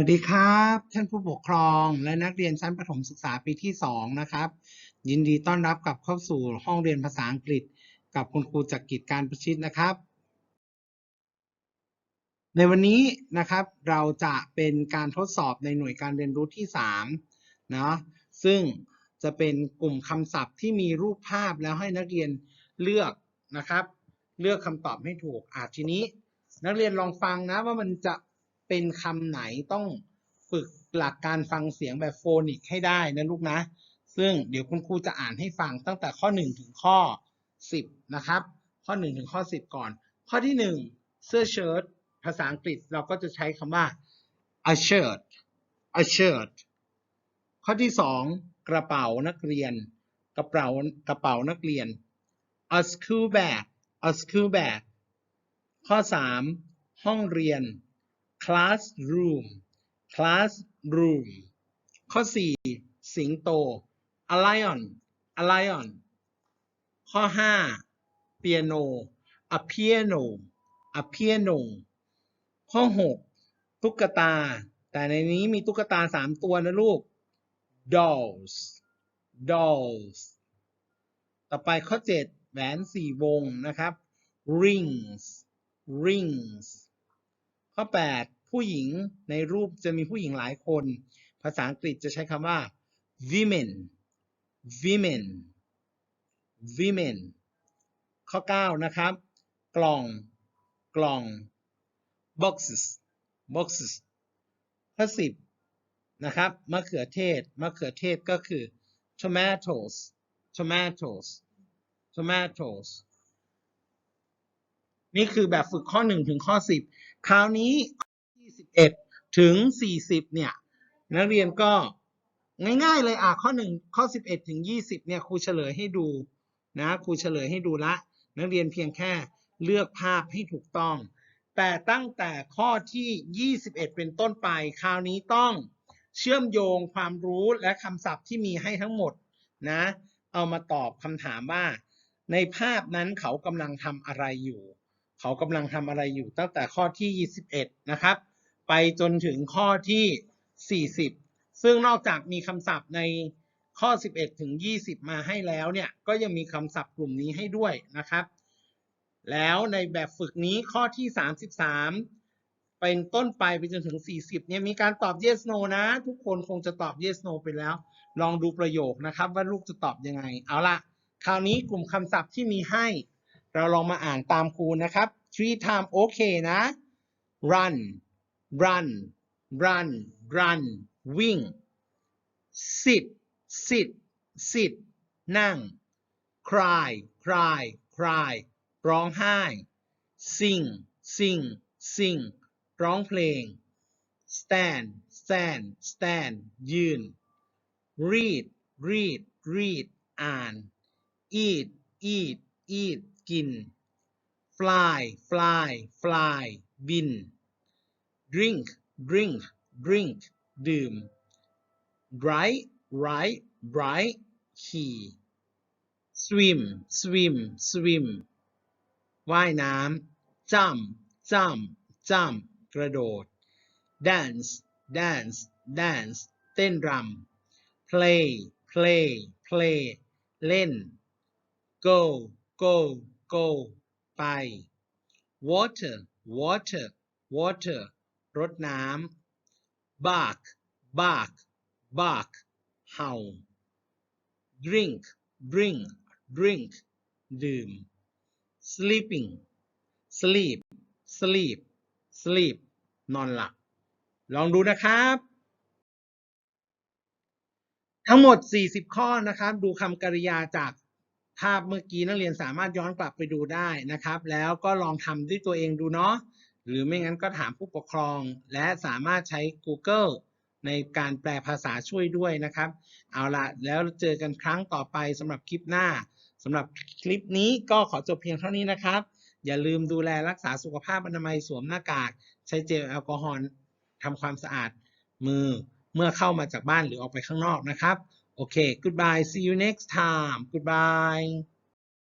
วัสดีครับ ท่านผู้ปกครองและนักเรียนชั้นประถมศึกษาปีที่ 2 นะครับ ยินดีต้อนรับกลับเข้าสู่ห้องเรียนภาษาอังกฤษ กับคุณครูจักริดการประชิดนะครับ ในวันนี้นะครับเราจะเป็นการทดสอบในหน่วยการเรียนรู้ที่3นะซึ่งจะเป็นกลุ่มคำศัพท์ที่มีรูปภาพแล้วให้นักเรียนเลือกนะครับ เลือกคำตอบให้ถูกอาทีนี้ นักเรียนลองฟังนะว่ามันจะ เป็นคำไหนต้องฝึกหลักการฟังเสียงแบบโฟนิกให้ได้นะลูกนะ ซึ่งเดี๋ยวคุณครูจะอ่านให้ฟังตั้งแต่ข้อ 1 ถึงข้อ 10 นะครับ ข้อ 1 ถึงข้อ 10 ก่อน ข้อที่ 1 เสื้อเชิ้ตภาษาอังกฤษเราก็จะใช้คำว่า a shirt a shirt ข้อที่ 2 กระเป๋านักเรียน กระเป๋ากระเป๋านักเรียน a school bag a school bag ข้อ 3 ห้องเรียน classroom classroom ข้อ 4 สิงโต a lion a lion ข้อ5 piano a piano a piano ข้อ 6 ตุ๊กตา แต่ในนี้มีตุ๊กตา 3 ตัวนะลูก dolls dolls ต่อไปข้อ 7 แหวน 4 วงนะครับ rings rings ข้อ 8 ผู้หญิงในรูปจะมีผู้หญิงหลายคน ภาษาอังกฤษจะใช้คำว่า women women women ข้อ 9 นะครับ กล่อง กล่อง boxes boxes ข้อ 10 นะครับ มะเขือเทศ มะเขือเทศก็คือ tomatoes tomatoes tomatoes นี่คือแบบฝึกข้อ 1 ถึงข้อ 10 คราวนี้21ถึง 40 เนี่ย นักเรียนก็ง่ายๆเลยอะข้อ 1 ข้อ 11 ถึง 20 เนี่ยครูเฉลยให้ดูนะครูเฉลยให้ดูละ นักเรียนเพียงแค่เลือกภาพให้ถูกต้อง แต่ตั้งแต่ข้อที่ 21 เป็นต้นไป คราวนี้ต้องเชื่อมโยงความรู้และคำศัพท์ที่มีให้ทั้งหมดนะ เอามาตอบคำถามว่า ในภาพนั้นเขากำลังทำอะไรอยู่ เขากำลังทำอะไรอยู่ตั้งแต่ข้อที่ 21 นะครับ ไปจนถึงข้อที่ 40 ซึ่งนอกจากมีคำศัพท์ในข้อ 11 ถึง 20 มาให้แล้วเนี่ยก็ยังมีคำศัพท์กลุ่มนี้ให้ด้วยนะครับ แล้วในแบบฝึกนี้ข้อที่ 33 เป็นต้นไปไปจนถึง 40 เนี่ยมีการตอบ yes no นะ ทุกคนคงจะตอบ yes no ไปแล้ว ลองดูประโยคนะครับว่าลูกจะตอบยังไง เอาละคราวนี้กลุ่มคำศัพท์ที่มีให้ เราลองมาอ่านตามครูนะครับ three time โอเคนะ run run run run วิ่ง sit sit sit นั่ง cry cry cry ร้องไห้ sing sing sing ร้องเพลง stand stand stand ยืน read read read อ่าน eat eat eat กิน fly fly fly บิน drink drink drink ดื่ม write write write ขี่ swim swim swim ว่ายน้ำ jump jump jump กระโดด dance dance dance เต้นรำ play play play เล่น go go go ไป water water water รดน้ำ bark bark bark เห่า drink drink drink ดื่ม sleeping sleep sleep sleep นอนหลับ ลองดูนะครับ ทั้งหมด 40 ข้อนะครับ ดูคำกริยาจาก ภาพเมื่อกี้นักเรียนสามารถย้อนกลับไปดูได้นะครับ แล้วก็ลองทำด้วยตัวเองดูเนาะหรือไม่งั้นก็ถามผู้ปกครอง และสามารถใช้ Google ในการแปลภาษาช่วยด้วยนะครับ เอาละแล้วเจอกันครั้งต่อไปสำหรับคลิปหน้าสำหรับคลิปนี้ก็ขอจบเพียงเท่านี้นะครับ อย่าลืมดูแลรักษาสุขภาพอนามัยสวมหน้ากาก ใช้เจลแอลกอฮอล์ทำความสะอาดมือเมื่อเข้ามาจากบ้านหรือออกไปข้างนอกนะครับ Okay, goodbye. See you next time. Goodbye.